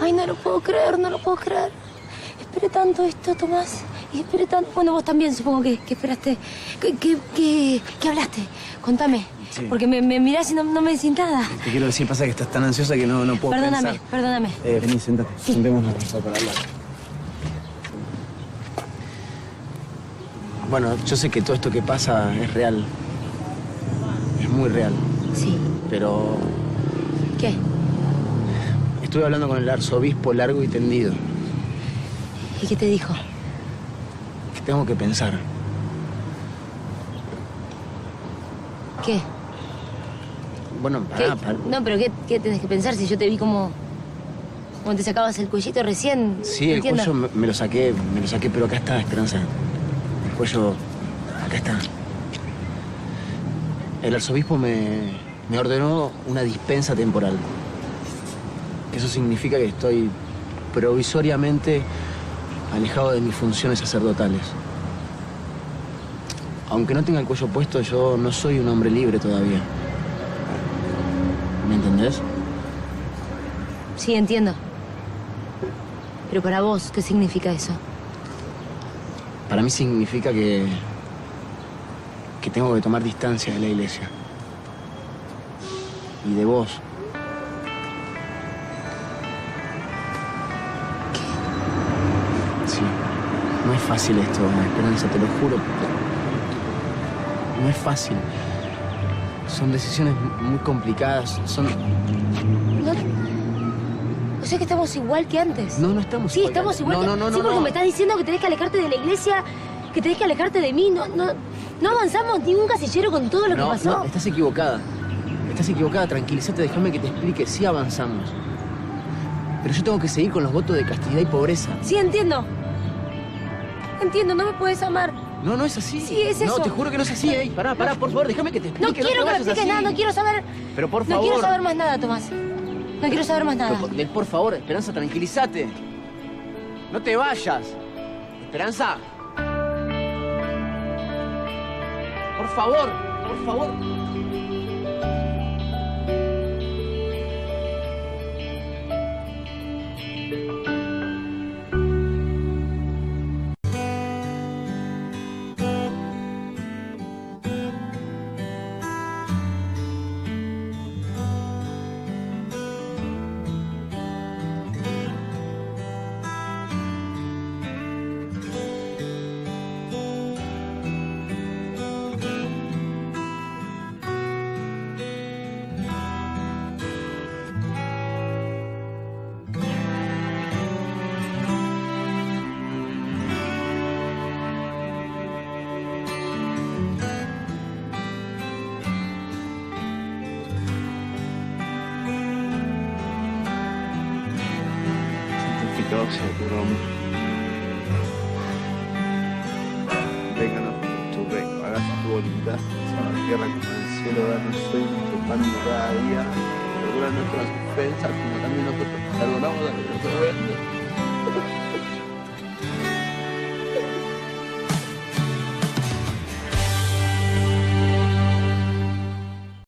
Ay, no lo puedo creer, no lo puedo creer. Esperé tanto esto, Tomás. Y esperé tanto... Bueno, vos también supongo que, que esperaste. ¿Qué, qué, qué hablaste? Contame. Sí. Porque me, me mirás y no, no me decís nada. Te quiero decir, pasa que estás tan ansiosa que no, no puedo Perdóname, pensar. perdóname. Eh, vení, sentate. Sentémonos para hablar. Bueno, yo sé que todo esto que pasa es real. Es muy real. Sí. Pero ¿Qué? Estuve hablando con el arzobispo largo y tendido. ¿Y qué te dijo? Que tengo que pensar. ¿Qué? Bueno, ¿Qué? pará, pará. No, pero ¿qué, ¿qué tenés que pensar si yo te vi como... Como te sacabas el cuellito recién? Sí, el Entiendo. cuello me, me lo saqué, me lo saqué, pero acá está, Esperanza. El cuello, acá está. El arzobispo me, me ordenó una dispensa temporal. Eso significa que estoy provisoriamente alejado de mis funciones sacerdotales. Aunque no tenga el cuello puesto, yo no soy un hombre libre todavía. ¿Me entendés? Sí, entiendo. Pero para vos, ¿qué significa eso? Para mí significa que. que tengo que tomar distancia de la iglesia. Y de vos. Fácil esto, Esperanza, te lo juro. No es fácil. Son decisiones muy complicadas. Son. No... O sea que estamos igual que antes. No, no estamos Sí, igual que estamos igual. No, que- no, no, Sí, no, porque no. me estás diciendo que tenés que alejarte de la iglesia, que tenés que alejarte de mí. No, no, no avanzamos ni un casillero con todo lo no, que pasó. no, estás equivocada. Estás equivocada, tranquilízate, déjame que te explique. Sí avanzamos. Pero yo tengo que seguir con los votos de castidad y pobreza. Sí, entiendo. Entiendo, no me puedes amar. No, no es así. Sí, es eso. No, te juro que no es así, ey. Pará, pará, por favor, déjame que te explique. No quiero te que me expliques nada, no quiero saber. Pero por No favor. quiero saber más nada, Tomás. No quiero saber más nada. Pero, por favor, Esperanza, tranquilízate. No te vayas. Esperanza. Por favor, por favor. Sea tu nombre. Vénganos tu reino, hágase tu voluntad, en la tierra como el cielo, danos hoy nuestro pan de cada día, perdona nuestras ofensas, como también nosotros perdonamos a nuestros ofensores,